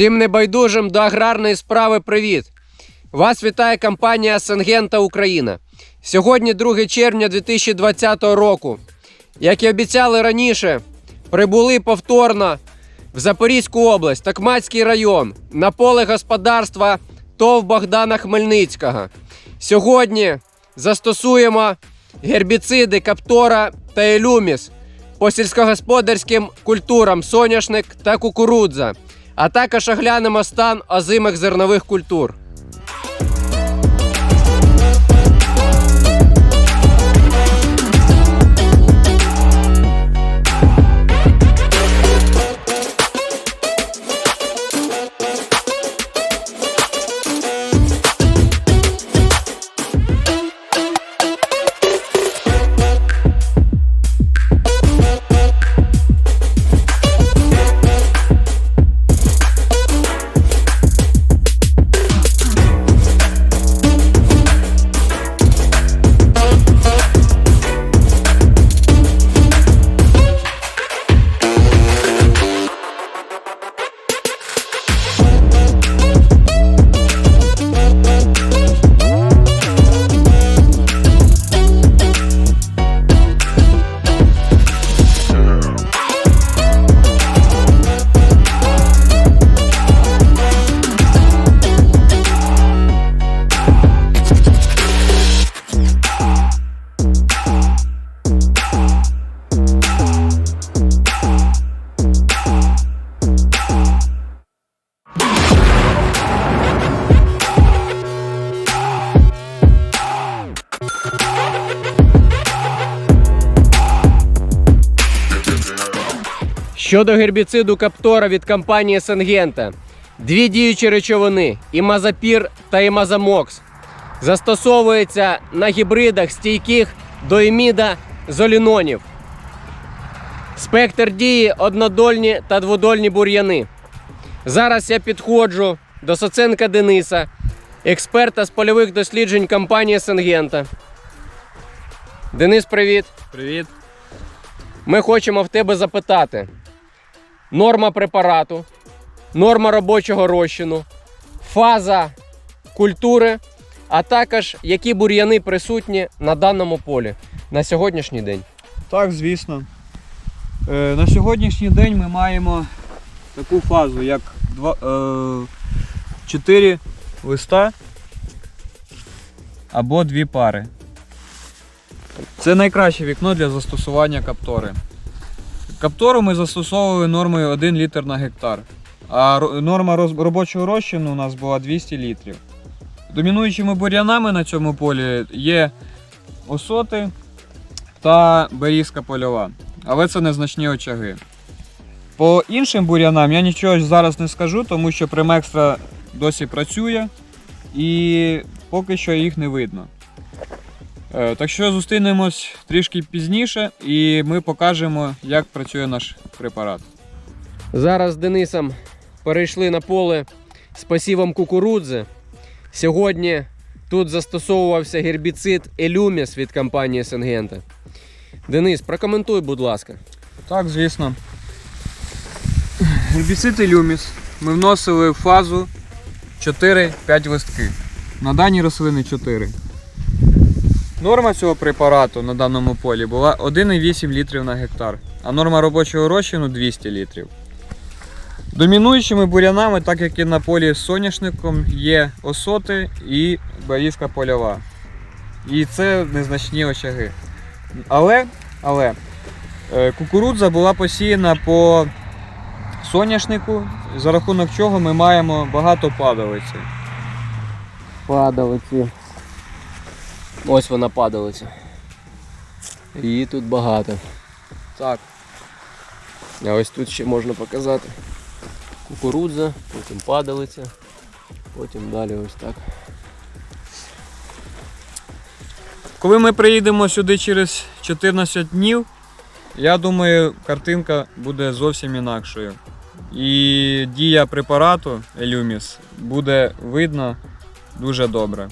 Всім небайдужим до аграрної справи привіт! Вас вітає компанія Сенгента Україна. Сьогодні 2 червня 2020 року. Як і обіцяли раніше, прибули повторно в Запорізьку область, Токмацький район, на поле господарства ТОВ Богдана Хмельницького. Сьогодні застосуємо гербіциди Каптора та Елюміс по сільськогосподарським культурам соняшник та кукурудза, а також оглянемо стан озимих зернових культур. Щодо гербіциду Каптора від компанії Сенгента, дві діючі речовини імазапір та імазамокс. Застосовується на гібридах стійких до іміда золінонів. Спектр дії однодольні та дводольні бур'яни. Зараз я підходжу до Соценка Дениса, експерта з польових досліджень компанії Сенгента. Денис, привіт! Привіт. Ми хочемо в тебе запитати: норма препарату, норма робочого розчину, фаза культури, а також які бур'яни присутні на даному полі на сьогоднішній день. Так, звісно. Е, на сьогоднішній день ми маємо таку фазу, як два, е, 4 листа або дві пари. Це найкраще вікно для застосування каптори. Каптору ми застосовували нормою 1 літр на гектар, а норма робочого розчину у нас була 200 літрів. Домінуючими бур'янами на цьому полі є осоти, та берізка польова. Але це незначні очаги. По іншим бур'янам я нічого зараз не скажу, тому що Примекстра досі працює і поки що їх не видно. Е, Так що зустрінемось трішки пізніше і ми покажемо, як працює наш препарат. Зараз з Денисом перейшли на поле з посівом кукурудзи. Сьогодні тут застосовувався гербіцид Елюміс від компанії Сенгента. Денис, прокоментуй, будь ласка. Так, звісно. Гербіцид Люміс ми вносили в фазу 4-5 листки. На даній рослини 4. Норма цього препарату на даному полі була 1,8 літрів на гектар, а норма робочого розчину 200 літрів. Домінуючими бурянами, так як і на полі з соняшником, є осоти і берізка польова. І це незначні очаги. Але, але Е, Кукурудза була посіяна по соняшнику, за рахунок чого ми маємо багато падалиці. Падалиці. Ось вона падалиця. Її тут багато. Так, А ось тут ще можна показати. Кукурудза, потім падалиця, потім далі ось так. коли ми приїдемо сюди через 14 днів, я думаю, картинка буде зовсім інакшою. І дія препарату Елюміс буде видно дуже добре.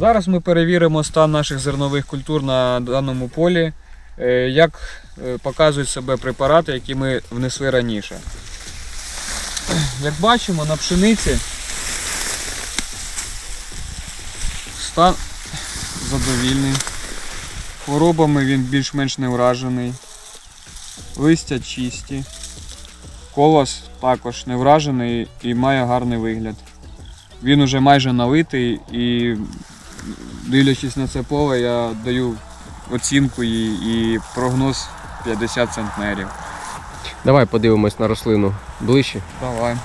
Зараз ми перевіримо стан наших зернових культур на даному полі е, як е, показують себе препарати, які ми внесли раніше. Як бачимо, на пшениці стан задовільний. Хворобами він більш-менш не вражений. Листя чисті. Колос також не вражений і має гарний вигляд. Він уже майже налитий і дивлячись на це поле, я даю оцінку і, і прогноз 50 центнерів. Давай подивимось на рослину ближче. Давай.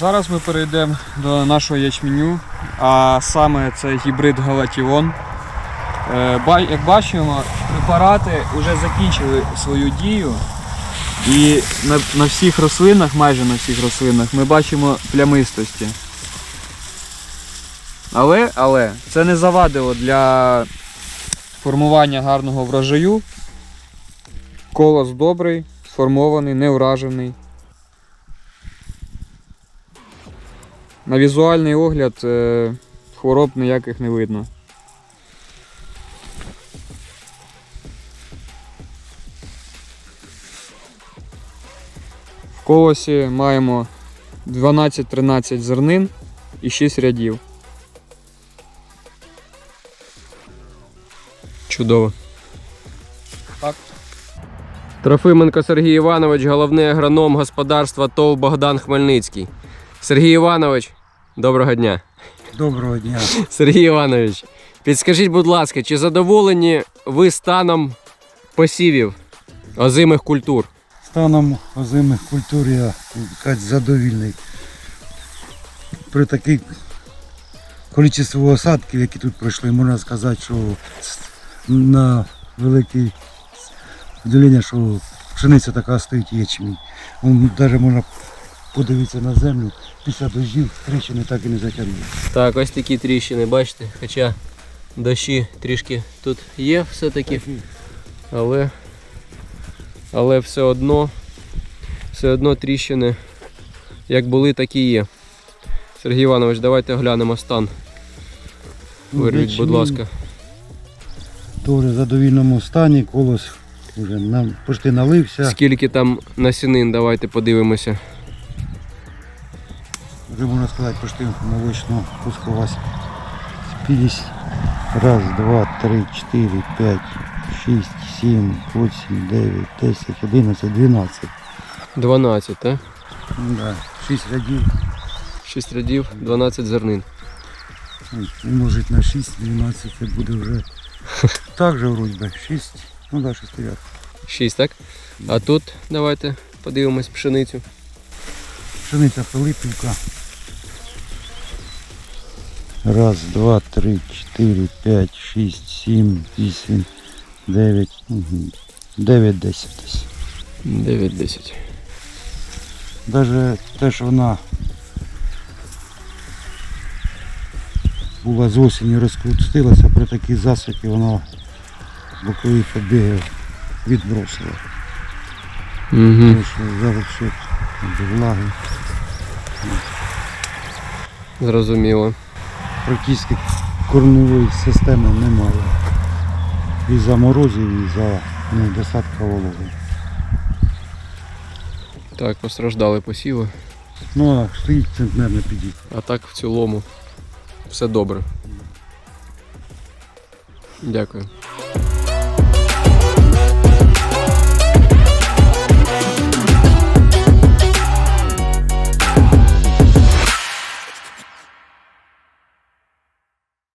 Зараз ми перейдемо до нашого ячменю, а саме це гібрид Галатіон. Е, Як бачимо, препарати вже закінчили свою дію. І на, на всіх рослинах, майже на всіх рослинах, ми бачимо плямистості. Але, але це не завадило для формування гарного врожаю. Колос добрий, сформований, не вражений. На візуальний огляд е, хвороб ніяких не видно. В колосі маємо 12-13 зернин і 6 рядів. Чудово. Трофименко Сергій Іванович, головний агроном господарства ТОВ Богдан Хмельницький. Сергій Іванович, доброго дня. Доброго дня. Сергій Іванович, підскажіть, будь ласка, чи задоволені ви станом посівів озимих культур? Станом озимих культур я задовільний. При такій кількості осадків, які тут пройшли, можна сказати, що на велике вділення, що пшениця така стоїть ячмінь. Навіть можна подивитися на землю, після дождів тріщини так і не затягнули. Так, ось такі тріщини, бачите, хоча дощі трішки тут є все-таки, але, але все одно, все одно тріщини як були, так і є. Сергій Іванович, давайте оглянемо стан. Вирвіть, будь ласка. Теж в задовільному стані, колос вже нам почти налився. Скільки там насінин, давайте подивимося. Вже можна сказати, почти молочно пускалась спілість. Раз, два, три, чотири, п'ять, шість, сім, вісім, дев'ять, десять, одинадцять, дванадцять. 12, так? Да. Шість рядів. 6 рядів, 12 зернин. Умножить на 6, 12, це буде вже так же вроді би. 6, ну да, 6 ряд. 6, так? А тут давайте подивимось пшеницю. Пшениця Пилипівка. Раз, два, три, чотири, п'ять, шість, сім, вісім, дев'ять, угу. дев'ять, десять десь. 9-10. Даже те, що вона була з осені розкрутилася, при такій засухі вона бокові побіги відбросила. Угу. Тому що залишив до влаги. Зрозуміло. Практично корневої системи немає. І за морозів, і за недостатка вологи. Так, постраждали посіви. Ну а стоїть центнер на піді. А так в цілому все добре. Дякую.